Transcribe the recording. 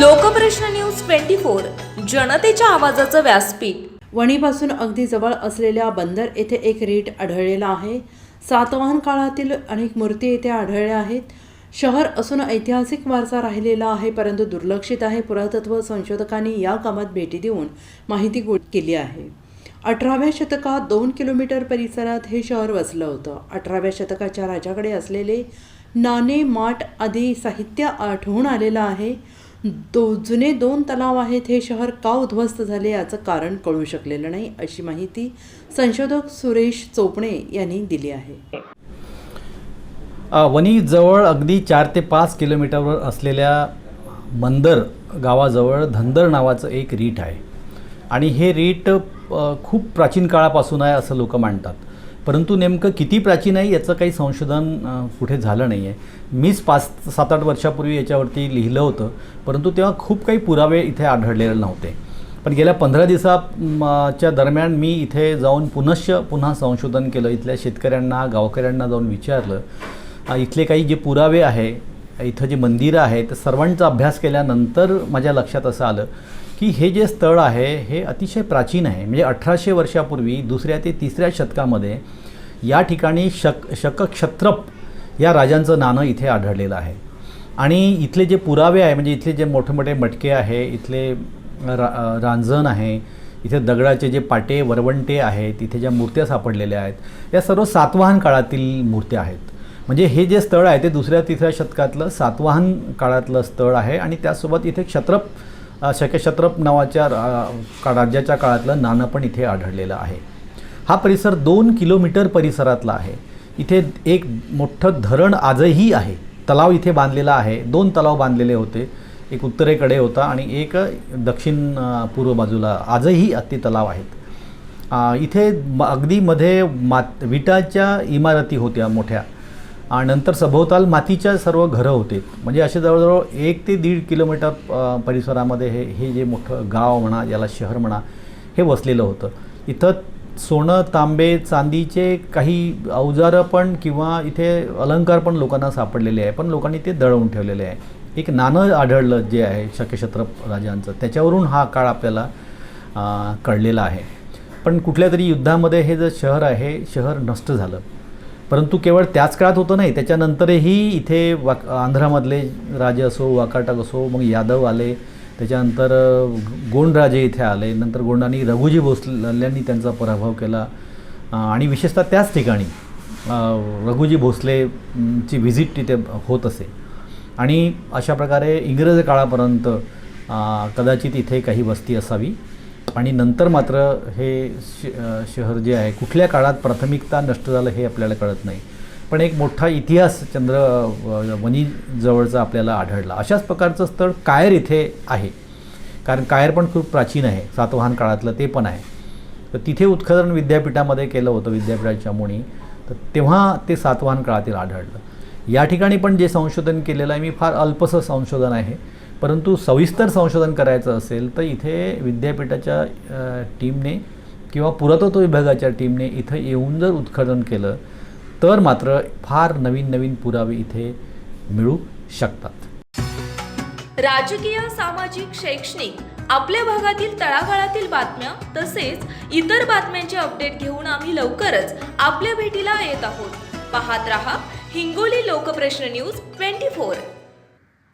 Lokprashna news twenty four जनतेच्या आवाजाचं व्यासपीठ. वणीपासून अगदी जवळ असलेल्या बंदर येथे एक रीट आढळलेला आहे. सातवाहन काळातील अनेक मूर्ती येथे आढळल्या आहेत. शहर असून ऐतिहासिक वारसा राहिलेला आहे परंतु दुर्लक्षित आहे पुरातत्व संशोधकांनी या कामात भेटी देऊन माहिती गोळ केली आहे. अठराव्या शतकात दोन किलोमीटर परिसरात हे शहर वसलं होतं. अठराव्या शतकाच्या राजाकडे असलेले नाणे माठ आदी साहित्य आठवून आलेलं आहे. दो जुने दोन तलाव आहेत हे शहर का उद्ध्वस्त झाले याचं कारण कळू शकलेलं नाही अशी माहिती संशोधक सुरेश चोपणे यांनी दिली आहे. वणी जवळ अगदी चार ते पाच किलोमीटरवर असलेल्या मंदर गावाजवळ धंदर नावाचं एक रीट आहे. आणि हे रीट खूप प्राचीन काळापासून आहे असं लोक मांडतात परंतु नेमकं किती प्राचीन आहे याचं काही संशोधन कुठे झालं नाही आहे मीच पाच सात आठ वर्षापूर्वी याच्यावरती लिहिलं होतं परंतु तेव्हा खूप काही पुरावे इथे आढळलेले नव्हते. पण गेल्या पंधरा दिवसाच्या दरम्यान मी इथे जाऊन पुनश्च पुन्हा संशोधन केलं. इथल्या शेतकऱ्यांना गावकऱ्यांना जाऊन विचारलं. इथले काही जे पुरावे आहे इथं जे मंदिरं आहेत सर्वांचा अभ्यास केल्यानंतर माझ्या लक्षात असं आलं की हे जे स्थळ आहे हे अतिशय प्राचीन आहे. म्हणजे अठराशे वर्षापूर्वी दुसऱ्या ते तिसऱ्या शतकामध्ये या ठिकाणी शक शकक्षत्रप या राजांचं नाणं इथे आढळलेलं आहे. आणि इथले जे पुरावे आहे म्हणजे इथले जे मोठे मोठे मटके आहे इथले रा रांजण आहे इथे दगडाचे जे पाटे वरवंटे आहेत इथे ज्या मूर्त्या सापडलेल्या आहेत या सर्व सातवाहन काळातील मूर्त्या आहेत. म्हणजे हे जे स्थळ आहे ते दुसऱ्या तिसऱ्या शतकातलं सातवाहन काळातलं स्थळ आहे आणि त्यासोबत इथे क्षत्रप अ, नावाच्या रा- का- राज्याच्या काळातलं नाणं पण इथे आढळलेलं आहे. हा परिसर दोन किलोमीटर परिसरातला आहे. इथे एक मोठं धरण आजही आहे. तलाव इथे बांधलेला आहे. दोन तलाव बांधलेले होते. एक उत्तरेकडे होता आणि एक दक्षिण पूर्व बाजूला आजही अति तलाव आहेत. इथे म अगदी मध्ये मात विटाच्या इमारती होत्या मोठ्या. नंतर सभोवताल मातीच्या सर्व घरं होते. म्हणजे असे जवळजवळ एक ते दीड किलोमीटर परिसरामध्ये हे हे जे मोठं गाव म्हणा याला शहर म्हणा हे वसलेलं होतं. इथं सोनं तांबे चांदीचे काही अवजारं पण किंवा इथे अलंकार पण लोकांना सापडलेले आहे. पण लोकांनी ते दळवून ठेवलेले आहे. एक नाणं आढळलं जे आहे शक्यक्षत्रप राजांचं. त्याच्यावरून हा काळ आपल्याला कळलेला आहे. पण कुठल्या तरी युद्धामध्ये हे जे शहर आहे शहर नष्ट झालं. परंतु केवळ त्याच काळात होतं नाही त्याच्यानंतरही इथे वाक आंध्रामधले राजे असो वाकाटक असो मग यादव आले त्याच्यानंतर गोंडराजे इथे आले नंतर गोंडांनी रघुजी भोसल्यांनी त्यांचा पराभव केला. आणि विशेषतः त्याच ठिकाणी रघुजी भोसलेची व्हिजिट तिथे होत असे. आणि अशा प्रकारे इंग्रज काळापर्यंत कदाचित इथे काही वस्ती असावी. आणि नंतर मात्र हे श शहर जे आहे कुठल्या काळात प्राथमिकता नष्ट झालं हे आपल्याला कळत नाही. पण एक मोठा इतिहास चंद्र वनीजवळचा आपल्याला आढळला. अशाच प्रकारचं स्थळ कायर इथे आहे. कारण कायर पण खूप प्राचीन आहे. सातवाहन काळातलं ते पण आहे. तर तिथे उत्खनन विद्यापीठामध्ये केलं होतं विद्यापीठाच्या मुणी तर तेव्हा ते सातवाहन काळातील आढळलं. या ठिकाणी पण जे संशोधन केलेलं आहे मी फार अल्पसं संशोधन आहे. परंतु सविस्तर संशोधन करायचं असेल तर इथे विद्यापीठाच्या टीमने किंवा पुरातत्व विभागाच्या टीमने इथं येऊन जर उत्खनन केलं तर मात्र फार नवीन नवीन पुरावे इथे मिळू शकतात. राजकीय सामाजिक शैक्षणिक आपल्या भागातील तळागाळातील बातम्या तसेच इतर बातम्यांचे अपडेट घेऊन आम्ही लवकरच आपल्या भेटीला येत आहोत. पाहत रहा Hingoli Lokprashna news twenty four.